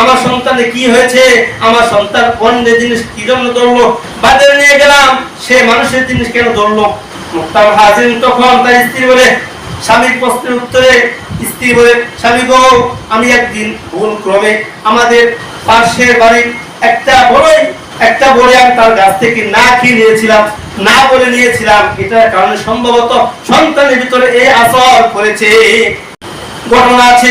আমার সন্তানে কি হয়েছে? আমার সন্তান অন্য জিনিস কি জন্য ধরলো? বাজারে নিয়ে গেলাম, সে মানুষের জিনিস কেন ধরলো? মুক্তার হাজির তখন তার স্ত্রী বলে, স্বামীর প্রশ্নের উত্তরে স্ত্রী বলে, স্বামী গো, আমি একদিন ভুল ক্রমে আমাদের পাশের বাড়ির একটা বড়ই, একটা বলে আমি তার গাছ থেকে না খেয়ে নিয়েছিলাম, না বলে নিয়েছিলাম। এটার কারণে সম্ভবত সন্তানের ভিতরে এই আসর করেছে। ঘটনা আছে।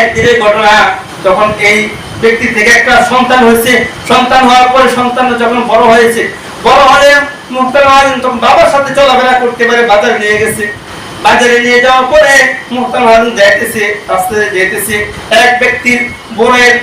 একদিনের ঘটনা তখন এই ব্যক্তি থেকে একটা সন্তান হয়েছে, সন্তান হওয়ার পরে সন্তানটা যখন বড় হয়েছে, বড় হলে হাজির তখন বাবার সাথে চলাফেরা করতে পারে, বাজারে নিয়ে গেছে। বাজারে নিয়ে যাওয়ার পরে হাজির যাইতেছে রাস্তায় যেতেছে, এক ব্যক্তির বোনের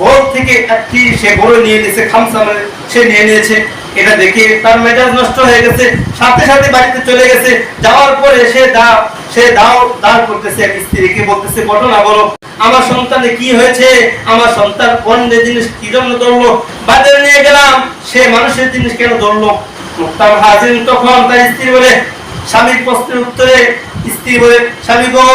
ভোর থেকে একটি সে বড় নিয়ে নিয়েছে খামসা মানে সে নিয়ে নিয়েছে। এটা দেখে তার মেজাজ নষ্ট হয়ে গেছে, সাথে সাথে বাড়িতে চলে গেছে। যাওয়ার পরে সে দা, সে দাও, দাঁড় করতেছে এক স্ত্রীকে, বলতেছে ঘটনা বলো, আমার সন্তানে কি হয়েছে? আমার সন্তান অন্য জিনিস কি জন্য ধরলো? বাজারে নিয়ে গেলাম, সে মানুষের জিনিস কেন ধরলো? মুক্তার হাজির তখন তার স্ত্রী বলে, স্বামীর প্রশ্নের উত্তরে স্ত্রী বলে, স্বামী গো,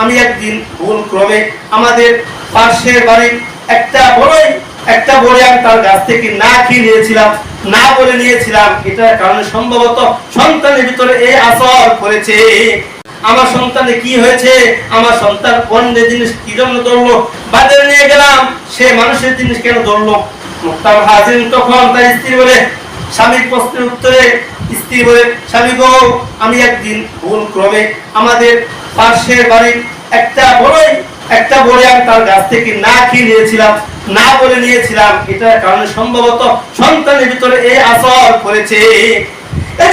আমি একদিন ভুল ক্রমে আমাদের পাশের বাড়ির একটা বড়ই একটা বড়ি আমি তার গাছ থেকে না খেয়ে নিয়েছিলাম, না বলে নিয়েছিলাম। এটার কারণে সম্ভবত সন্তানের ভিতরে এই আসর করেছে আমার সন্তানে কি হয়েছে? আমার সন্তান অন্য জিনিস কি জন্য ধরলো? বাজারে নিয়ে গেলাম, সে মানুষের জিনিস কেন ধরলো? মুক্তার হাজির তখন তার স্ত্রী বলে, স্বামীর প্রশ্নের উত্তরে স্ত্রী বলে, স্বামী গো, আমি একদিন ভুল ক্রমে আমাদের পাশের বাড়ির একটা বড়ই একটা বড়ি আমি তার গাছ থেকে না খেয়ে নিয়েছিলাম, না বলে নিয়েছিলাম। এটার কারণে সম্ভবত সন্তানের ভিতরে এই আসর করেছে এই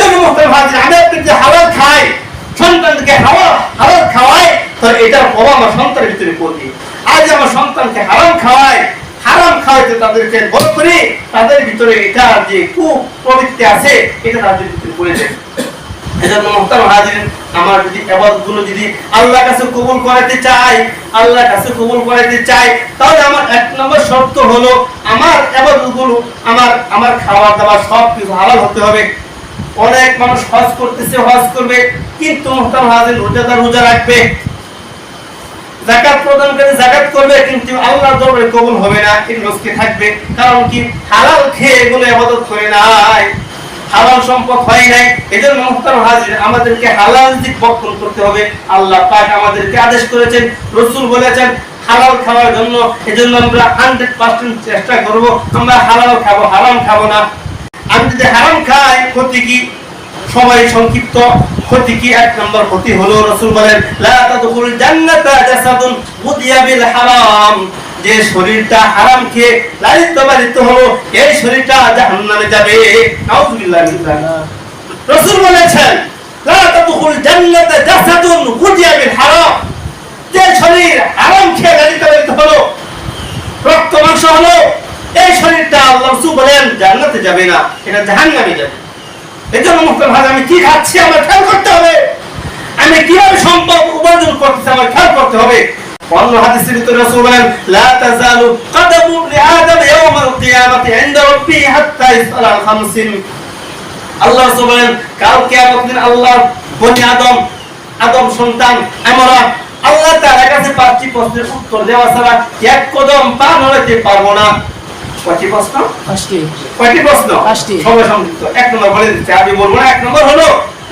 আমি যে হালাল খাই সন্তানকে হালাল হালাল খাওয়াই, তো এটার প্রভাব আমার সন্তানের ভিতরে পড়বে। আজ আমার সন্তানকে হারাম হারাম খাওয়াইতে তাদেরকে বড় করি, তাদের ভিতরে এটা যে কুপ্রবৃত্তি আছে, এটা তাদের ভিতরে পড়ে যায়। এজন্য মোহতারাম হাজির। আমার যদি এবাদতগুলো যদি আল্লাহর কাছে কবুল করাতে চাই, আল্লাহর কাছে কবুল করাতে চাই, তাহলে আমার এক নম্বর শর্ত হলো আমার এবাদতগুলো আমার আমার খাবার দাবার সব কিছু হালাল হতে হবে। অনেক মানুষ হজ করতেছে, হজ করবে, কিন্তু মোহতারাম হাজির রোজাদার রোজা রাখবে। জাকাত প্রদান করে জাকাত করবে, কিন্তু আল্লাহর দরবারে কবুল হবে না এই থাকবে। কারণ কি হালাল খেয়ে এগুলো ইবাদত করে নাই। হালাল সম্পদ হয় নাই, এজন্য মুহতারাম হাজির আমাদেরকে হালাল দিক বক্ষণ করতে হবে। আল্লাহ পাক আমাদেরকে আদেশ করেছেন, রসুল বলেছেন, হালাল খাওয়ার জন্য এজন্য আমরা হান্ড্রেড পার্সেন্ট চেষ্টা করব, আমরা হালাল খাব, হারাম খাব না। আমি যদি হারাম খাই, ক্ষতি কি? সবাই সংক্ষিপ্ত। ক্ষতি কি? এক নম্বর ক্ষতি হলো রসুল বলেন, লা তাদখুল জান্নাতা জাসাদুন গুদিয়া বিল হারাম। যে শরীরটা হারাম খেয়ে লালিত পালিত হলো এই শরীরটা জাহান্নামে যাবে। নাউজুবিল্লাহ বলেছেন হারাম। যে শরীর খেয়ে হলো, রক্ত মাংস এই শরীরটা যাবে না, এটা যাবে। আমি কি খাচ্ছি? আমার খেয়াল করতে হবে। আমি কীভাবে সম্পদ উপার্জন করতেছি? আমার খেয়াল করতে হবে। অন্য হাদিসের ভিতরে রাসূল বলেন লা তাজালু কদমু লিআদম ইয়াউমাল কিয়ামাতি ইনদা রাব্বি হাত্তা ইসআল খামসিন আল্লাহ রাসূল বলেন কাল কিয়ামত দিন আল্লাহ বনি আদম আদম সন্তান আমরা আল্লাহ তাআলার কাছে পাঁচটি প্রশ্নের উত্তর দেওয়া ছাড়া এক কদম পা নড়াতে পারব না। কয়টি প্রশ্ন? পাঁচটি। কয়টি প্রশ্ন? পাঁচটি। সময় সংযুক্ত এক নম্বর বলে দিচ্ছে আমি বলব না এক নম্বর হলো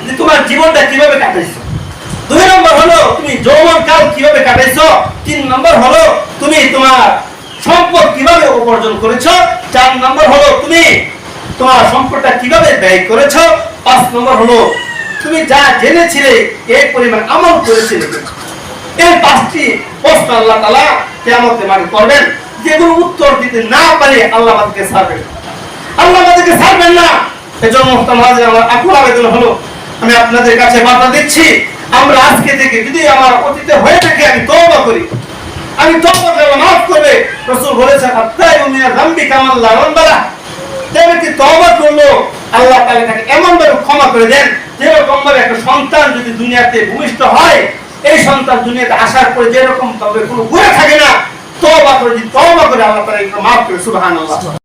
যে তোমার জীবনটা কীভাবে কাটাইছো? দুই নম্বর হলো, তুমি যৌবন কাল কীভাবে কাটাইছো? তিন নম্বর হলো, তুমি তোমার সম্পদ কীভাবে উপার্জন করেছ? চার নম্বর হলো, তুমি তোমার সম্পদটা কীভাবে ব্যয় করেছ? পাঁচ নম্বর হলো, তুমি যা জেনেছিলে, এই পরিমাণ আমল করেছিলে। এই পাঁচটি প্রশ্ন আল্লাহ তালা কেমতে মানে করবেন। যেগুলো উত্তর দিতে না পারে আল্লাহ আমাদেরকে ছাড়বেন। আল্লাহ আমাদেরকে ছাড়বেন না। এজন্য আমার আকুল আবেদন হলো, আমি আপনাদের কাছে বার্তা দিচ্ছি আমরা আজকে থেকে যদি আমার অতীতে হয়ে থাকে, আমি তওবা করি। আমি তওবা করলে মাফ করবে। রাসূল বলেছেন আত্তাই মিনাল যামবি কামাল লা যে ব্যক্তি করল, আল্লাহ তাআলা তাকে ক্ষমা করে দেন, যেরকম ভাবে একটা সন্তান যদি দুনিয়াতে ভূমিষ্ঠ হয়, এই সন্তান দুনিয়াতে আসার পরে যেরকম ভাবে কোনো গুণা থাকে না, তওবা করে যদি তওবা করে আল্লাহ তাআলা মাফ করে, সুবহানাল্লাহ।